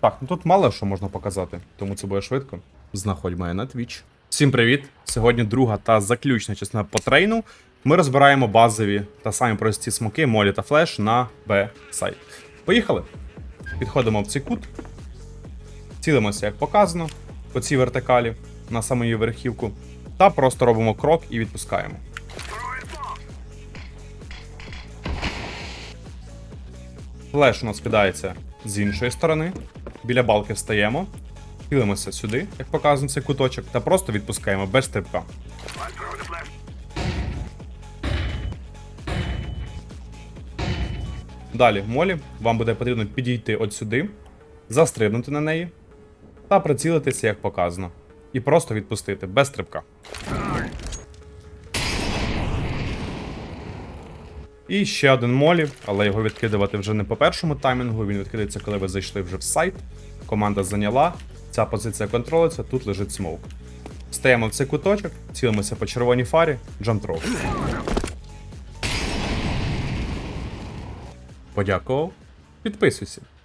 Так, ну тут мало що можна показати, тому це буде швидко. Знаходь мене на Twitch. Всім привіт! Сьогодні друга та заключна частина по трейну. Ми розбираємо базові та самі прості смоки, молі та флеш на Б сайт. Поїхали! Підходимо в цей кут, цілимося, як показано, по цій вертикалі на саму її верхівку, та просто робимо крок і відпускаємо. Флеш у нас кидається з іншої сторони. Біля балки встаємо, хилимося сюди, як показано цей куточок, та просто відпускаємо без стрибка. Далі, молі, вам буде потрібно підійти от сюди, застрибнути на неї та прицілитися, як показано. І просто відпустити без стрибка. І ще один молі, але його відкидувати вже не по першому таймінгу. Він відкидається, коли ви зайшли вже в сайт. Команда зайняла. Ця позиція контролиться, тут лежить смоук. Стаємо в цей куточок, цілимося по червоній фарі, джамтроу. Подякував. Підписуйся.